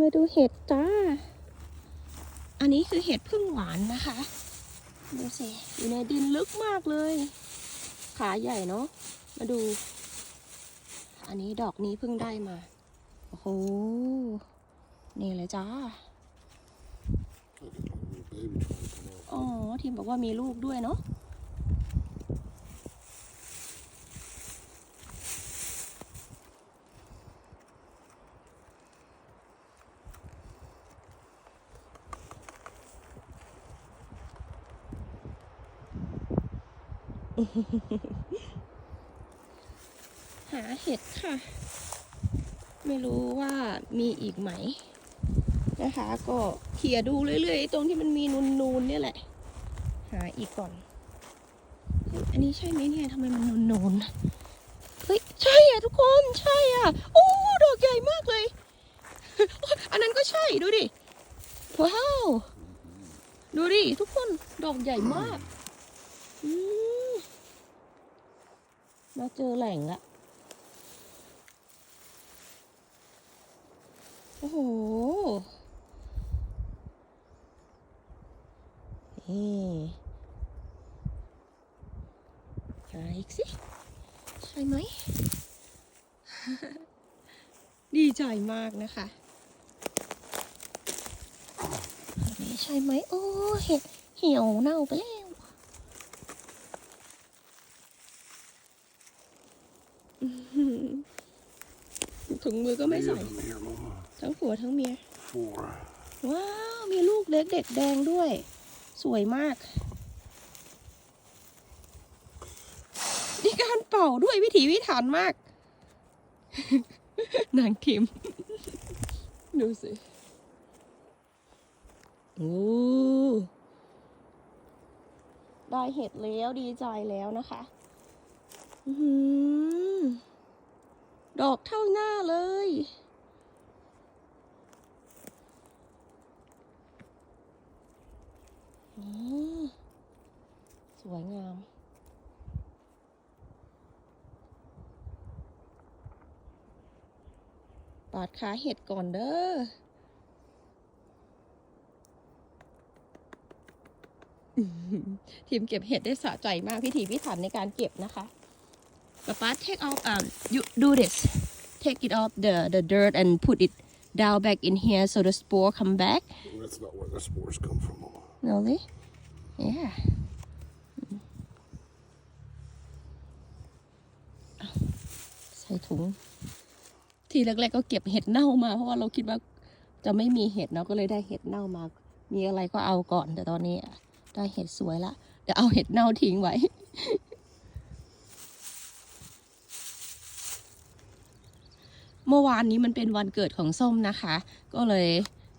มาดูเห็ดจ้า อันนี้คือเห็ดพึ่งหวานนะคะ ดูสิ อยู่ในดินลึกมากเลย ขาใหญ่เนาะ มาดู อันนี้ดอกนี้เพิ่งได้มา โอ้โห นี่เลยจ้า อ๋อทีมบอกว่ามีลูกด้วยเนาะ หาเห็ดค่ะ ไม่รู้ว่ามีอีกไหม นะคะ ก็เขี่ยดูเรื่อยๆตรงที่มันมีนูนๆเนี่ยแหละ หาอีกก่อน อันนี้ใช่ไหมเนี่ยทำไมมันนูนๆ เฮ้ย ใช่อะทุกคนใช่อะโอ้ดอกใหญ่มากเลย อันนั้นก็ใช่ดูดิ ว้าว ดูดิทุกคนดอกใหญ่มาก มาเจอแหล่งละโอ้โหนี่หาอีกสิ ใช่ไหม ดีใจมากนะคะนนี้ใช่ไหม โอ้เห็ดเหี่ยวเน่าไปแล้ว ถุงมือก็ไม่ Three ใส่ of them here, Mama. ทั้งผัวทั้งเมีย Four. ว้าว มีลูกเล็กเด็กแดงด้วย สวยมาก มีการเป่าด้วยวิถีวิถันมาก นางทิม ดูสิโอ้ได้เห็ดแล้วดีใจแล้วนะคะ อื้อหือ ดอกเท่าหน้าเลยสวยงามปาดขาเห็ดก่อนเด้อ ทีมเก็บเห็ดได้สะใจมากพิถีพิถันในการเก็บนะคะ ป๊าป๊า take off um you do this take it off the the dirt and put it down back in here so the spore come back That's not where the spores come from, Mama. Really? Yeah. ใส่ถุง ทีแรกๆก็เก็บเห็ดเน่ามาเพราะว่าเราคิดว่าจะไม่มีเห็ดเนาะก็เลยได้เห็ดเน่ามา มีอะไรก็เอาก่อนแต่ตอนนี้ได้เห็ดสวยละเดี๋ยวเอาเห็ดเน่าทิ้งไว้ เมื่อวานนี้มันเป็นวันเกิดของส้มนะคะ ก็เลย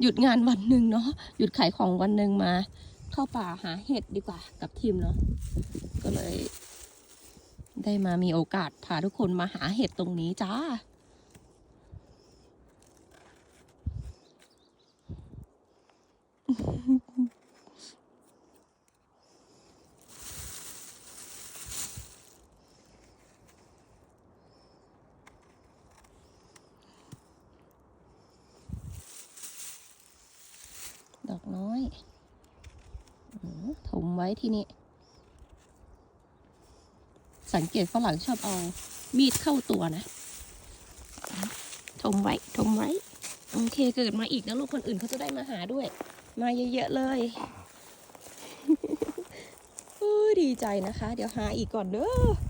หยุดงานวันหนึ่งเนาะหยุดขายของวันหนึ่งมา เข้าป่าหาเห็ดดีกว่ากับทีมเนาะก็เลย ได้มามีโอกาสพาทุกคนมาหาเห็ดตรงนี้จ้า ดอกน้อยอถมไว้ที่นี่ สังเกตฝรั่งชอบเอามีดเข้าตัวนะถมไว้ถมไว้ โอเคเกิดมาอีกนะลูกคนอื่นเขาจะได้มาหาด้วย มาเยอะๆเลยดีใจนะคะ เดี๋ยวหาอีกก่อนเด้อ